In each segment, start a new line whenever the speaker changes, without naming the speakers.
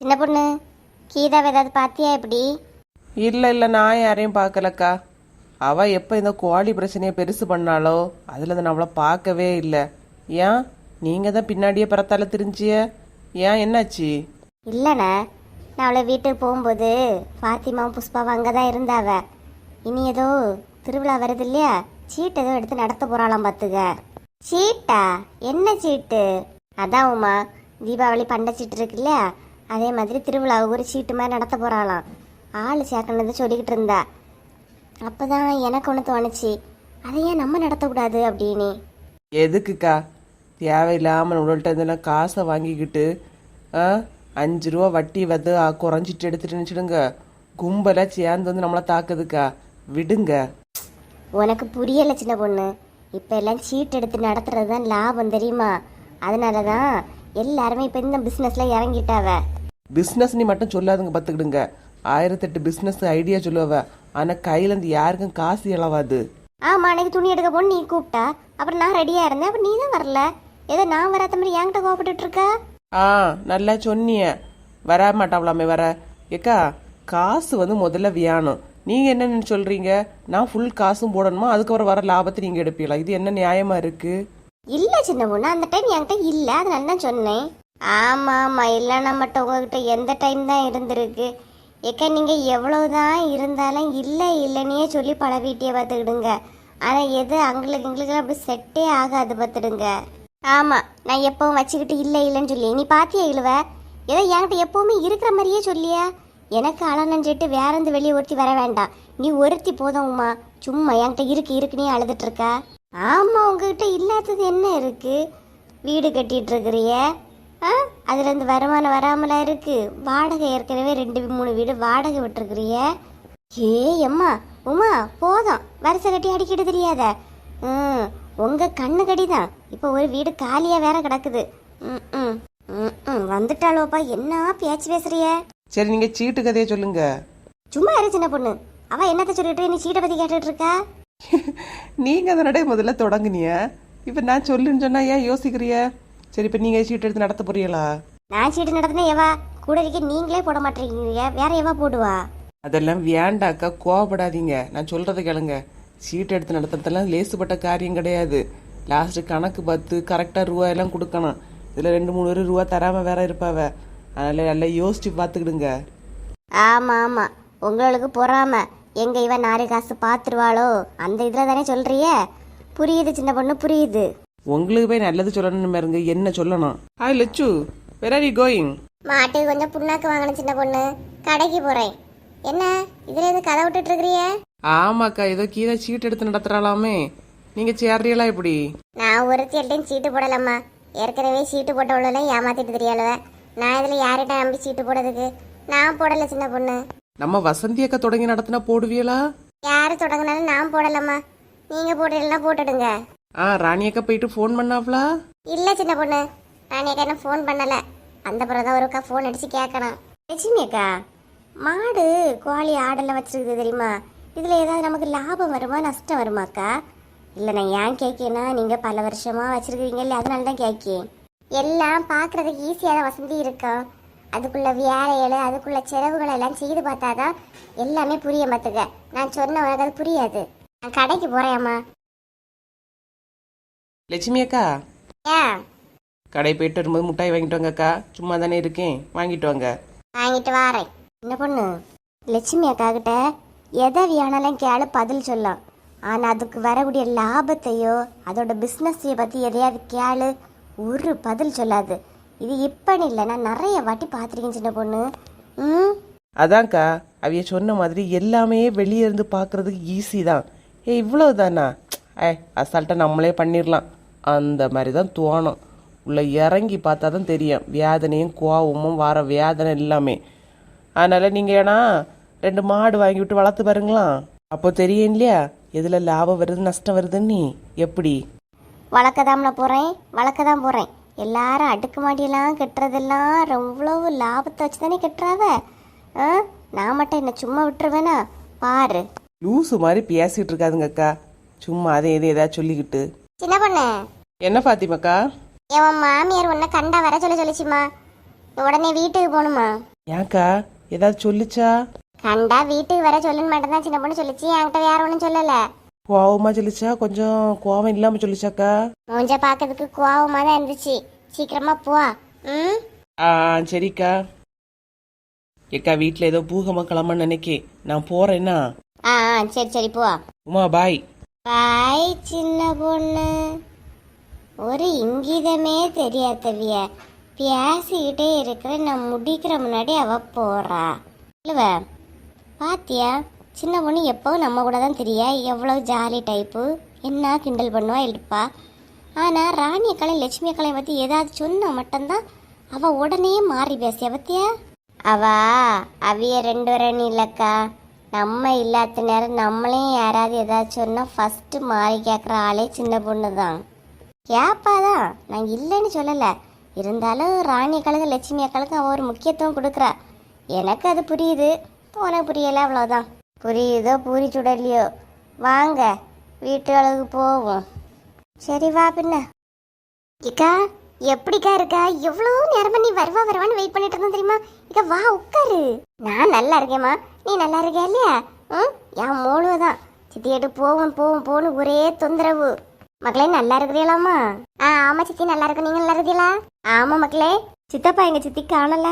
சின்ன பொண்ணு? கீதாவை ஏதாவது பாத்தியா எப்படி
இல்லை இல்லை நான் யாரையும் பார்க்கலக்கா. அவள் எப்போ இந்த கோழி பிரச்சனையை பெருசு பண்ணாலோ அதில் இருந்து நம்மளை பார்க்கவே இல்லை. ஏன்? நீங்கள் தான் பின்னாடியே பரத்தால தெரிஞ்சிய. ஏன் என்னாச்சு?
இல்லைண்ணே நான் அவளை வீட்டுக்கு போகும்போது ஃபாத்திமாவும் புஷ்பாவும் அங்கே தான் இருந்தாவ. இனி ஏதோ திருவிழா வருது இல்லையா? சீட்டு ஏதோ எடுத்து நடத்த போகிறாளாம் பார்த்துக்க சீட்டா? என்ன சீட்டு? அதான் உமா தீபாவளி பண்டை சீட்டு இருக்கு இல்லையா? அதே மாதிரி திருவிழாவுக்கு ஒரு சீட்டு மாதிரி நடத்த போகிறாளாம் ஆள் சேர்க்கணுன்னு சொல்லிக்கிட்டு இருந்தா. அப்போ தான் எனக்கு ஒன்று தோணுச்சு. அதை ஏன் நம்ம நடத்தக்கூடாது அப்படின்னு.
எதுக்குக்கா? தேவையில்லாமல் உங்கள்கிட்ட இதெல்லாம் காசை வாங்கிக்கிட்டு ஆ அஞ்சு ரூபா வட்டி வந்து குறைஞ்சிட்டு எடுத்துட்டு நினச்சிடுங்க கும்பலாக சேர்ந்து வந்து நம்மளை தாக்குதுக்கா. விடுங்க.
உனக்கு புரியல சின்ன பொண்ணு. இப்போ எல்லாம் சீட் எடுத்து நடத்துறது தான் லாபம் தெரியுமா? அதனால தான் எல்லாருமே இப்போ இந்த பிஸ்னஸில் இறங்கிட்டாவ.
பிஸ்னஸ் நீ மட்டும் சொல்லாதுங்க பார்த்துக்கிடுங்க. ஆயிரத்தெட்டு பிஸ்னஸ் ஐடியா சொல்லுவ. ஆனால் கையிலேருந்து யாருக்கும் காசு இளவாது
ஆமாம் அன்னைக்கு துணி எடுக்க போன்னு நீ கூப்பிட்டா. அப்புறம் நான் ரெடியாக இருந்தேன். அப்புறம் நீ தான் வரல. ஏதோ நான் வராத மாதிரி என்கிட்ட கோவப்பட்டுட்டு இருக்க?
ஆ நல்லா சொன்னிய. வர மாட்டாவலாமே வர. ஏக்கா காசு வந்து முதல்ல வியானம். நீங்கள் என்ன சொல்கிறீங்க நான் ஃபுல் காசும் போடணுமா? அதுக்கப்புறம் வர லாபத்தை நீங்கள் எடுப்பீங்களா? இது என்ன நியாயமாக இருக்குது
இல்லை சின்ன பொண்ணு அந்த டைம் என்கிட்ட இல்லை. அதனால தான் சொன்னேன். ஆமாம் ஆமாம் இல்லைன்னா மட்டும் உங்ககிட்ட எந்த டைம் தான் இருந்திருக்கு? ஏக்கா நீங்கள் எவ்வளோ தான் இருந்தாலும் இல்லை இல்லைன்னே சொல்லி பழகிட்டே பார்த்துக்கிடுங்க. ஆனால் எது அங்களுக்கு எங்களுக்கு அப்படி செட்டே ஆகாது பார்த்துடுங்க. ஆமாம் நான் எப்பவும் வச்சுக்கிட்டு இல்லை இல்லைன்னு சொல்லி நீ பார்த்தியே இழுவ? ஏதோ என்கிட்ட எப்போவுமே இருக்கிற மாதிரியே சொல்லியா. எனக்கு அழனஞ்சிட்டு வேற இருந்து வெளியே ஒருத்தி வர வேண்டாம். நீ ஒருத்தி போதும் உமா. சும்மா என்கிட்ட இருக்கு இருக்குன்னே அழுதுட்டு இருக்கா. ஆமாம் உங்ககிட்ட இல்லாதது என்ன இருக்கு? வீடு கட்டிட்டு இருக்கிறியே. ஆ? அதுல இருந்து வருமானம் வராமலா இருக்கு? வாடகை ஏற்கனவே ரெண்டு மூணு வீடு வாடகை விட்டுருக்கிறிய. ஏ அம்மா உமா போதும். வரிசை கட்டி அடிக்கிட்டு தெரியாத. ம் உங்க கண்ணு கடிதான். இப்போ ஒரு வீடு காலியா வேற கிடக்குது. ம் ம் ம் ம் வந்துட்டாளோப்பா. என்ன பேச்சு பேசுறிய?
சரி நீங்கள் சீட்டு கதையை சொல்லுங்க.
சும்மா இரு சின்ன பொண்ணு. அவ என்னத்த சொல்லிட்டு நீ சீட்டை பத்தி கேட்டுட்டு இருக்கா
நீங்கள் அதனடே முதல்ல தொடங்குனிய. இப்போ நான் சொல்லுன்னு சொன்னால் ஏன் யோசிக்கிறிய? சரி இப்போ நீங்கள் சீட்டு எடுத்து நடத்த போறீங்களா?
நான் சீட்டு நடத்தினா எவா? கூட இருக்க நீங்களே போட மாட்டேங்கிறீங்க. வேற எவா போடுவா?
அதெல்லாம் வேண்டாக்கா கோவப்படாதீங்க. நான் சொல்கிறத கேளுங்க. சீட் எடுத்து நடத்துறதெல்லாம் லேசுப்பட்ட காரியம் கிடையாது. லாஸ்ட்டு கணக்கு பார்த்து கரெக்டாக ரூபா எல்லாம் கொடுக்கணும். இதில் ரெண்டு மூணு பேர் ரூபா தராமல் வேற இருப்பாவ. அதனால் நல்லா யோசிச்சு பார்த்துக்கிடுங்க.
ஆமா ஆமா. உங்களுக்கு பொறாம. எங்க இவன் நாலு காசு பாத்துருவாளோ? அந்த இதுல தானே சொல்றிய? புரியுது சின்ன பொண்ணு புரியுது.
உங்களுக்கு போய் நல்லது சொல்லணும்னு பாருங்க என்ன சொல்லணும்? Hi Lakshu where are you going
மாட்டுக்கு கொஞ்சம் புண்ணாக்கு வாங்கணும் சின்ன பொண்ணு. கடைக்கு போறேன். என்ன? இதுல எது கதை விட்டுட்டு இருக்கிறிய?
ஆமாக்கா ஏதோ கீழே சீட் எடுத்து நடத்துறாளாமே. நீங்கள் சேர்றீங்களா இப்படி?
நான் ஒருத்தியல்ட்டையும் சீட்டு போடலம்மா. ஏற்கனவே சீட்டு போட்டவளெல்லாம் ஏமாத்திட்டு தெரியலவ நான் இதுல யார்கிட்ட நம்பி சீட்டு போடுறதுக்கு? நான் போடல சின்ன பொண்ணு.
நம்ம வசந்தி அக்கா தொடங்கி நடத்தினா போடுவீங்களா?
யாரு தொடங்கினாலும் நான் போடலம்மா. நீங்க போடுறீங்கன்னா போட்டுடுங்க.
ஆ ராணி அக்கா போயிட்டு ஃபோன் பண்ணாப்ளா
இல்ல சின்ன பொண்ணு. ராணியக்கா என்ன ஃபோன் பண்ணல. அந்த பிறகு தான் ஒருக்கா ஃபோன் அடிச்சு கேட்கணும் லட்சுமி அக்கா மாடு கோழி ஆடெல்லாம் வச்சிருக்குது தெரியுமா? இதுல ஏதாவது நமக்கு லாபம் வருமா நஷ்டம் வருமாக்கா இல்ல நான் ஏன் கேட்கேன்னா நீங்க பல வருஷமா வச்சிருக்கீங்க இல்ல அதனால தான் கேட்கேன் எல்லாம் பார்க்குறதுக்கு ஈஸியான வசதி இருக்கும். அதுக்குள்ள வேலைகள் அதுக்குள்ள செலவுகள் எல்லாம் செய்து பார்த்தாதான் எல்லாமே புரிய மாட்டுங்க நான் சொன்ன உனக்கு அது புரியாது. நான் கடைக்கு போறேம்மா
லட்சுமி அக்கா? கடை போயிட்டு வரும்போது முட்டாய் வாங்கிட்டு வாங்க அக்கா சும்மா தானே இருக்கேன். வாங்கிட்டு வாங்க.
வாங்கிட்டு வாரேன். என்ன பொண்ணு? லட்சுமி அக்கா கிட்ட எதை வேணாலும் கேளு பதில் சொல்லும் ஆனா அதுக்கு வரக்கூடிய லாபத்தையோ அதோட பிஸ்னஸையோ பத்தி எதையாவது கேளு. ஒரு பதில் சொல்லாது. இது இப்பன்னு இல்லை நான் நிறைய வாட்டி பார்த்துருக்கேன் சின்ன பொண்ணு. ம்?
அதான்க்கா. அவைய சொன்ன மாதிரி எல்லாமே வெளியே இருந்து பார்க்கறதுக்கு ஈஸி தான். ஏ இவ்வளவு தானா ஏ அசால்ட்டாக நம்மளே பண்ணிடலாம். அந்த மாதிரி தான் தோணும். உள்ள இறங்கி பார்த்தா தான் தெரியும். வேதனையும் கோவமும் வர வேதனை எல்லாமே. அதனால் நீங்கள் ஏன்னா ரெண்டு மாடு வாங்கி விட்டு வளர்த்து பாருங்களாம் அப்போ தெரியும் இல்லையா? எதில் லாபம் வருது நஷ்டம் வருதுன்னு நீ? எப்படி?
வளர்க்கதாம்ல போகிறேன் வளர்க்க தான் போகிறேன் எல்லாரும் அடுக்குமாடியெல்லாம் கட்டுறதெல்லாம் எவ்வளவு லாபத்தை வச்சு தானே கட்டுறாவ? ஆ? நான் மட்டும் என்ன சும்மா விட்டுருவேனா? பாரு.
லூசு மாதிரி பேசிகிட்டு இருக்காதுங்க அக்கா. சும்மா அதை எதை ஏதாவது சொல்லிக்கிட்டு.
சின்ன பொண்ணு.
என்ன ஃபாத்திமாக்கா?
என் மாமியார் உன்னை கண்டா வர சொல்ல சொல்லிச்சுமா? உடனே வீட்டுக்கு போகணுமா?
ஏன்க்கா? ஏதாவது சொல்லிச்சா?
கண்டா வீட்டுக்கு வர சொல்லுன்னு மட்டும் தான் சின்ன பொண்ணு சொல்லிச்சு. என்கிட்ட வேற ஒன்றும் சொல்லல.
கோவமா சொல்லிச்சா? கொஞ்சம் கோவம் இல்லாம சொல்லிச்சாக்கா?
மூஞ்ச பார்க்கறதுக்கு கோவமா தான் இருந்துச்சு. சீக்கிரமா போ ம்?
ஆ சரிக்கா. ஏக்கா வீட்டில் ஏதோ பூகமா கிளம்பன்னு நினைக்கே. நான் போறேன்னா?
ஆ ஆ, சரி சரி போ
உமா பாய்.
பாய் சின்ன பொண்ணு. ஒரு இங்கிதமே தெரியாதவிய பேசிக்கிட்டே இருக்கிற நான் முடிக்கிற முன்னாடி அவ போறா. இல்லவ பாத்தியா சின்ன பொண்ணு எப்பவும் நம்ம கூட தான் தெரியா? எவ்வளோ ஜாலி டைப்பு என்ன கிண்டல் பண்ணுவா இருப்பா ஆனால் ராணி கலை லட்சுமி அக்காளையும் பற்றி ஏதாவது சொன்னால் மட்டும்தான் அவள் உடனே மாறி பேசிய பத்தியா? அவா அவிய ரெண்டு வரணும் இல்லைக்கா. நம்ம இல்லாத நேரம் நம்மளையும் யாராவது ஏதாவது சொன்னால் ஃபஸ்ட்டு மாறி கேட்குற ஆளே சின்ன பொண்ணு தான் கேப்பாதான் நான் இல்லைன்னு சொல்லலை. இருந்தாலும் ராணி அக்காளுக்கு லட்சுமி அக்காளுக்கு அவ ஒரு முக்கியத்துவம் கொடுக்குறா. எனக்கு அது புரியுது. உனக்கு புரியலை அவ்வளோதான் புரியுதோ பூரி சுடலையோ வாங்க வீட்டு அளவுக்கு போவோம். சரி வா பின்ன. இக்கா எப்படிக்கா இருக்கா? எவ்வளோ நேரம் நீ வருவா வருவான்னு வெயிட் பண்ணிட்டு இருந்தோம் தெரியுமா? இக்கா வா உட்காரு. நான் நல்லா இருக்கேம்மா. நீ நல்லா இருக்கியா இல்லையா? ம்? என் மூணு தான் சித்தியட்டு போவோம் போவோம் போன்னு ஒரே தொந்தரவு. மக்களே நல்லா இருக்கிறீங்களாமா ஆ ஆமா சித்தி நல்லா இருக்கு. நீங்க நல்லா இருக்கீங்களா ஆமா மக்களே சித்தப்பா எங்க சித்தி காணல.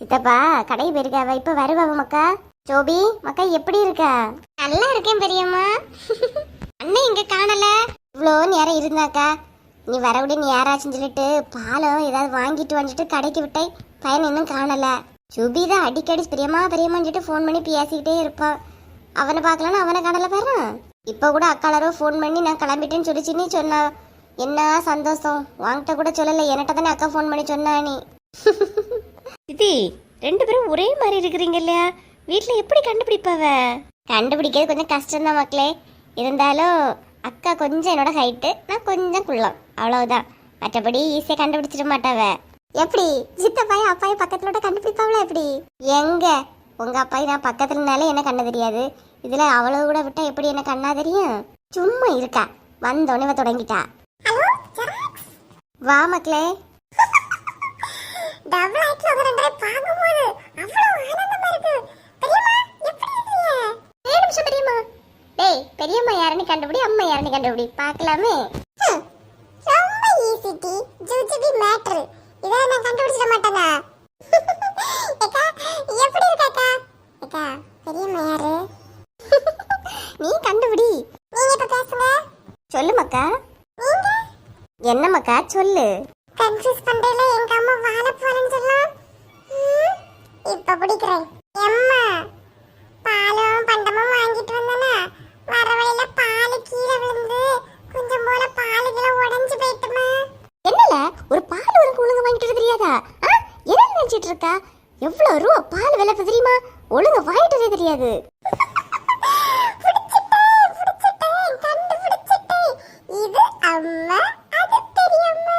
சித்தப்பா கடை போயிருக்காவ இப்ப வருவாவ மக்கா. ஜோபி மக்கா எப்படி இருக்கா? நல்லா இருக்கேன் பெரியம்மா. அண்ணன் இங்க காணல. இவ்வளோ நேரம் இருந்தாக்கா. நீ வரவிட நீ யாராச்சும் சொல்லிட்டு பாலம் ஏதாவது வாங்கிட்டு வந்துட்டு கடைக்கு விட்டேன். பையன் இன்னும் காணல. ஜூபி தான் அடிக்கடி பெரியம்மா பெரியம்மான்னு சொல்லிட்டு ஃபோன் பண்ணி பேசிக்கிட்டே இருப்பான் அவனை பார்க்கலன்னா அவனை காணல பாரு. இப்போ கூட அக்காளரோ ஃபோன் பண்ணி நான் கிளம்பிட்டேன்னு சொல்லிச்சுன்னு சொன்னா என்ன சந்தோஷம்? வாங்கிட்ட கூட சொல்லலை. என்கிட்ட தானே அக்கா ஃபோன் பண்ணி சொன்னா நீ. சித்தி ரெண்டு பேரும் ஒரே மாதிரி இருக்கிறீங்க இல்லையா? வீட்டில் எப்படி கண்டுபிடிப்பாவ? கண்டுபிடிக்கிறது கொஞ்சம் கஷ்டம்தான் மக்களே. இருந்தாலும் அக்கா கொஞ்சம் என்னோட ஹைட்டு நான் கொஞ்சம் குள்ளம். அவ்வளவுதான். மற்றபடி ஈஸியாக கண்டுபிடிச்சிட மாட்டாவ. எப்படி? சித்தப்பாயும் அப்பாயும் பக்கத்துல கண்டுபிடிப்பாவளா எப்படி? எங்க? உங்க அப்பாய் நான் பக்கத்துலனாலே என்ன கண்ணு தெரியாது. இதுல அவ்வளவு கூட விட்டா எப்படி என்ன கண்ணா தெரியும்? சும்மா இருக்கா. வந்தோடனே தொடங்கிட்டா. வா மக்களே. டபுள் உங்க ரெண்டரை அவ்வளவு ஆனந்தமா இருக்கு. பெரியம்மா எப்படி இருக்கீங்க? ஏழு நிமிஷம் பெரியம்மா. டேய் பெரியம்மா யாருன்னு கண்டுபிடி அம்மா யாருன்னு கண்டுபிடி. பார்க்கலாமே. ரொம்ப ஈஸி டி. ஜுஜுபி மேட்ரு இதை நான் கண்டுபிடிச்சிட மாட்டேனா? எப்படி இருக்காக்கா ஏக்கா பெரியம்மா யாரு? நீ கண்டுபிடி. நீங்க இப்ப பேசுங்க. சொல்லு மக்கா. நீங்க? என்ன மக்கா? சொல்லு. கன்ஃபியூஸ் பண்றேல எங்க அம்மா வாழ போறேன்னு சொல்லலாம் இப்ப பிடிக்கிறேன். எம்மா பாலும் பண்டமும் வாங்கிட்டு வந்தனா வர வழியில பால் கீழே விழுந்து கொஞ்சம் போல பாலுகளை உடைஞ்சு போயிட்டுமா? என்னல? ஒரு பால் உனக்கு ஒழுங்கு வாங்கிட்டு தெரியாதா? என்ன நினைச்சிட்டு இருக்கா? எவ்வளவு ரூபா பால் விலை தெரியுமா? ஒழுங்கு வாங்கிட்டு தெரியாது இது அம்மா அது பெரியம்மா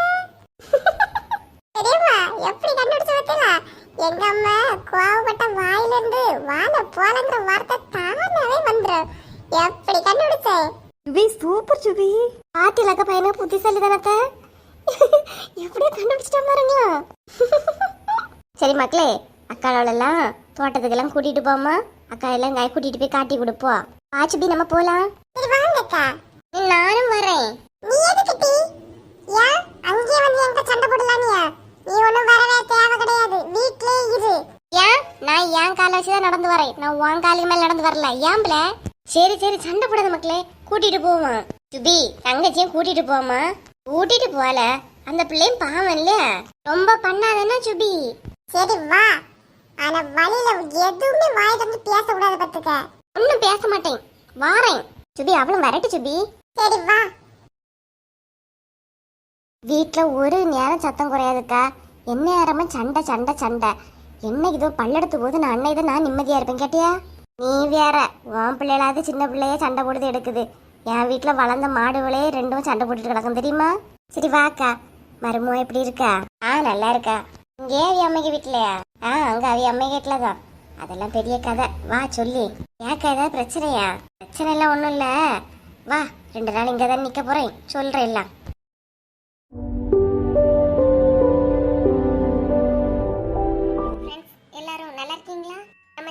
பெரியம்மா எப்படி கண்டுபிடிச்சு பார்த்தீங்களா? எங்க அம்மா கோவப்பட்ட வாயிலிருந்து வாழ போலங்கிற வார்த்தை தானாவே வந்துடும் எப்படி கண்டுபிடிச்சேன் சுபி சூப்பர் சுபி. பாட்டிலக்க பையனை புத்திசாலி தானத்த எப்படியோ கண்டுபிடிச்சிட்டா பாருங்களா. சரி மக்களே அக்காளெல்லாம் தோட்டத்துக்கெல்லாம் கூட்டிட்டு போமா அக்கா எல்லாம் காய் கூட்டிட்டு போய் காட்டி கொடுப்போம் ஆச்சுபி நம்ம போலாம். சரி வாங்கக்கா நானும் வரேன். நீ எதுக்கு டி? ஏன்? அங்கேயே வந்து என்கிட்ட சண்டை போடலானியா? நீ ஒண்ணும் வரவே தேவை கிடையாது. வீட்லயே இரு. ஏன்? நான் என் கால வச்சு தான் நடந்து வரேன். நான் உன் காலுக்கு மேல நடந்து வரல. ஏன்பல சரி சரி. சண்டை போடாத மக்களே. கூட்டிட்டு போவோம்? சுபி தங்கச்சியும் கூட்டிட்டு போமா கூட்டிட்டு போல அந்த பிள்ளையும் பாவம் இல்லையா? ரொம்ப பண்ணாதன்னா சுபி? சரி வா. ஆனா வழியில எதுவுமே வாய் வந்து பேசக்கூடாது பத்துக்க. ஒன்னும் பேச மாட்டேன். வாரேன். சுபி அவளும் வரட்டு சுபி. சரி வா. வீட்டில் ஒரு நேரம் சத்தம் குறையாதுக்கா. என்ன நேரமும் சண்டை சண்டை சண்டை. என்ன இதோ பல்லெடுத்து போது நான் அன்னை இதை நான் நிம்மதியா இருப்பேன். கேட்டியா? நீ வேற. உன் பிள்ளைகளாவது சின்ன பிள்ளையே சண்டை போடுது எடுக்குது. என் வீட்ல வளர்ந்த மாடுகளே ரெண்டும் சண்டை போட்டுட்டு கிடக்கும். தெரியுமா? சரி வாக்கா. மருமோ எப்படி இருக்கா? ஆ நல்லா இருக்கா. இங்கே அவி அம்மைக்கு வீட்லயா? ஆ அங்க அவி அம்மை வீட்டில் தான் அதெல்லாம் பெரிய கதை. வா சொல்லி. ஏக்கா ஏதாவது பிரச்சனையா? பிரச்சனை எல்லாம் ஒன்றும் இல்லை. வா ரெண்டு நாள் இங்கே தான் நிற்க போகிறேன் சொல்கிறேன் எல்லாம்.